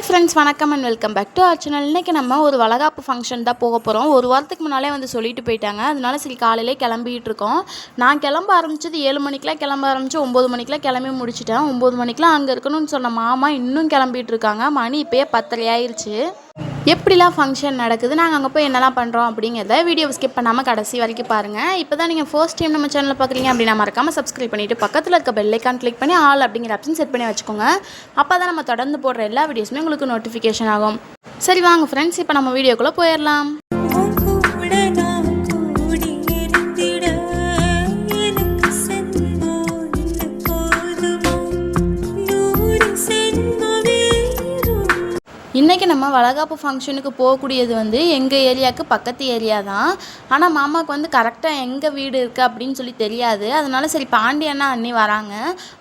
Hi friends வணக்கம் and welcome back to our channel. இன்றைக்கி நம்ம ஒரு வளகாப்பு ஃபங்க்ஷன் தான் போக போகிறோம் ஒரு வாரத்துக்கு முன்னாலே வந்து சொல்லிட்டு போயிட்டாங்க. அதனால சரி காலையிலே கிளம்பிகிட்டு இருக்கோம். நான் கிளம்ப ஆரம்பிச்சது ஏழு மணிக்கெலாம் கிளம்ப ஆரம்பித்து ஒம்பது மணிக்கெலாம் கிளம்பி முடிச்சிட்டேன். ஒம்பது மணிக்கெலாம் அங்கே இருக்கணும்னு சொன்ன மாமா இன்னும் கிளம்பிகிட்டு இருக்காங்க. மணி இப்போயே பத்தரை ஆயிடுச்சு எப்படிலாம் ஃபங்க்ஷன் நடக்குது நாங்கள் அங்கே போய் என்னெல்லாம் பண்ணுறோம் அப்படிங்கிறத வீடியோ ஸ்கிப் பண்ணாமல் கடைசி வரைக்கும் பாருங்கள் இப்போ தான் நீங்கள் ஃபர்ஸ்ட் டைம் நம்ம சேனலில் பார்க்குறீங்க அப்படின்னா மறக்காமல் சப்ஸ்கிரைப் பண்ணிவிட்டு பக்கத்தில் இருக்க பெல் ஐக்கான் கிளிக் பண்ணி ஆல் அப்படிங்கிற ஆப்ஷன் செட் பண்ணி வச்சுக்கோங்க. அப்போ தான் நம்ம தொடர்ந்து போடுற எல்லா வீடியோஸுமே உங்களுக்கு நோட்டிஃபிகேஷன் ஆகும். சரி வாங்க ஃப்ரெண்ட்ஸ் இப்போ நம்ம வீடியோக்குள்ளே போயிடலாம். இன்றைக்கி நம்ம வளகாப்பு ஃபங்க்ஷனுக்கு போகக்கூடியது வந்து எங்கள் ஏரியாவுக்கு பக்கத்து ஏரியா தான். ஆனால் மாமாவுக்கு வந்து கரெக்டாக எங்கே வீடு இருக்குது அப்படின்னு சொல்லி தெரியாது. அதனால சரி பாண்டி அண்ணா அண்ணி வராங்க.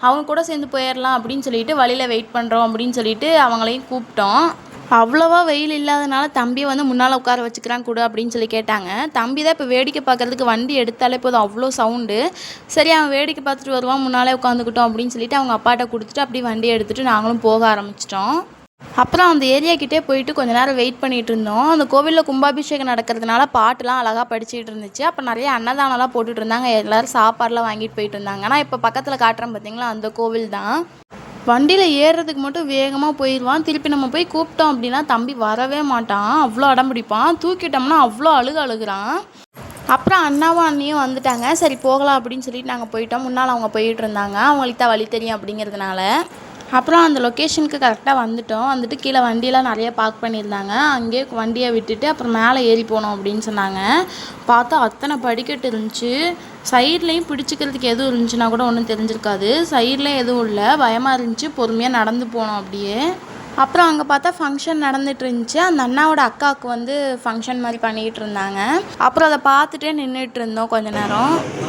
அவங்க கூட சேர்ந்து போயிடலாம் அப்படின்னு சொல்லிட்டு வழியில் வெயிட் பண்ணுறோம் அப்படின்னு சொல்லிட்டு அவங்களையும் கூப்பிட்டோம். அவ்வளோவா வெயில் இல்லாதனால தம்பியை வந்து முன்னால் உட்கார வச்சுக்கிறான் கூட அப்படின்னு சொல்லி கேட்டாங்க. தம்பி தான் இப்போ வேடிக்கை பார்க்கறதுக்கு வண்டி எடுத்தாலே போதும் அவ்வளோ சவுண்டு சரி அவன் வேடிக்கை பார்த்துட்டு வருவான் முன்னாலே உட்காந்துக்கிட்டோம் அப்படின்னு சொல்லிட்டு அவங்க அப்பாட்ட கொடுத்துட்டு அப்படியே வண்டியை எடுத்துகிட்டு நாங்களும் போக ஆரம்பிச்சிட்டோம். அப்புறம் அந்த ஏரியாக்கிட்டே போயிட்டு கொஞ்ச நேரம் வெயிட் பண்ணிட்டு இருந்தோம். அந்த கோவிலில் கும்பாபிஷேகம் நடக்கிறதுனால பாட்டுலாம் அழகாக படிச்சுட்டு இருந்துச்சு. அப்போ நிறைய அன்னதானம்லாம் போட்டுட்டு இருந்தாங்க. எல்லோரும் சாப்பாடுலாம் வாங்கிட்டு போயிட்டு இருந்தாங்க. ஆனால் இப்போ பக்கத்தில் காட்டுறேன் பார்த்தீங்களா அந்த கோவில் தான். வண்டியில் ஏறுறதுக்கு மட்டும் வேகமாக போயிடுவான் திருப்பி நம்ம போய் கூப்பிட்டோம் அப்படின்னா தம்பி வரவே மாட்டான். அவ்வளோ அடம் பிடிப்பான். தூக்கிட்டோம்னா அவ்வளோ அழுக அழுகுறான். அப்புறம் அண்ணாவும் அண்ணியும் வந்துட்டாங்க. சரி போகலாம் அப்படின்னு சொல்லிட்டு நாங்கள் போயிட்டோம். முன்னால் அவங்க போயிட்டு இருந்தாங்க. அவங்களுக்கு தான் வழி தெரியும் அப்படிங்கிறதுனால. அப்புறம் அந்த லொக்கேஷனுக்கு கரெக்டாக வந்துட்டோம். வந்துட்டு கீழே வண்டியெலாம் நிறைய பார்க் பண்ணியிருந்தாங்க. அங்கேயே வண்டியை விட்டுட்டு அப்புறம் மேலே ஏறி போனோம் அப்படின்னு சொன்னாங்க. பார்த்தா அத்தனை படிக்கட்டு இருந்துச்சு. சைட்லேயும் பிடிச்சிக்கிறதுக்கு எதுவும் இருந்துச்சுன்னா கூட ஒன்றும் தெரிஞ்சிருக்காது. சைட்லேயும் எதுவும் இல்லை. பயமாக இருந்துச்சு. பொறுமையாக நடந்து போனோம் அப்படியே. அப்புறம் அங்கே பார்த்தா ஃபங்க்ஷன் நடந்துட்டு இருந்துச்சு. அந்த அண்ணாவோட அக்காவுக்கு வந்து ஃபங்க்ஷன் மாதிரி பண்ணிக்கிட்டு இருந்தாங்க. அப்புறம் அதை பார்த்துட்டே நின்றுட்டு இருந்தோம் கொஞ்ச நேரம்.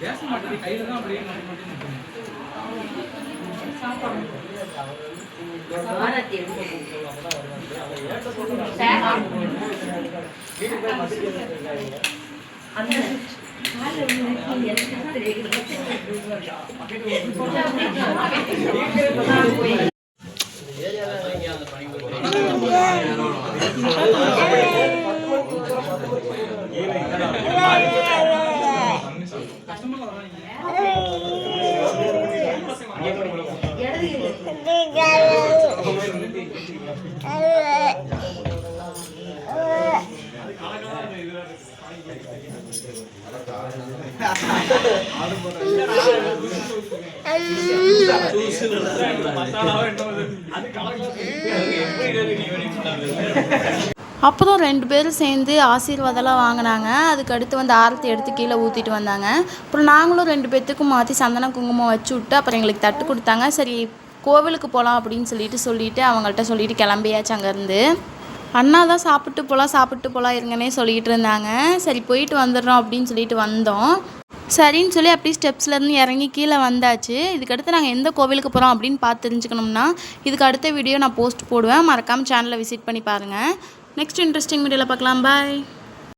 பேச மாட்டேன் கையில தான் அப்படியே சாப்பாடு Yeah. அப்புறம் ரெண்டு பேரும் சேர்ந்து ஆசீர்வாதம்லாம் வாங்கினாங்க. அதுக்கு அடுத்து வந்து ஆரத்தி எடுத்து கீழே ஊற்றிட்டு வந்தாங்க. அப்புறம் நாங்களும் ரெண்டு பேர்த்துக்கும் மாற்றி சந்தன குங்குமம் வச்சு விட்டு அப்புறம் எங்களுக்கு தட்டு கொடுத்தாங்க. சரி கோவிலுக்கு போகலாம் அப்படின்னு சொல்லிட்டு சொல்லிட்டு அவங்கள்ட்ட சொல்லிட்டு கிளம்பியாச்சு அங்கேருந்து. அண்ணா தான் சாப்பிட்டு போகலாம் சாப்பிட்டு போகலாம் இருங்கன்னே சொல்லிட்டு இருந்தாங்க. சரி போயிட்டு வந்துடுறோம் அப்படின்னு சொல்லிட்டு வந்தோம். சரின்னு சொல்லி அப்படியே ஸ்டெப்ஸ்லேருந்து இறங்கி கீழே வந்தாச்சு. இதுக்கடுத்து நாங்கள் எந்த கோவிலுக்கு போகிறோம் அப்படின்னு பார்த்து தெரிஞ்சுக்கணும்னா இதுக்கு அடுத்த வீடியோ நான் போஸ்ட் போடுவேன். மறக்காமல் சேனலை விசிட் பண்ணி பாருங்கள் நெக்ஸ்ட் இன்ட்ரெஸ்டிங் வீடியோவில் பார்க்கலாம். பாய்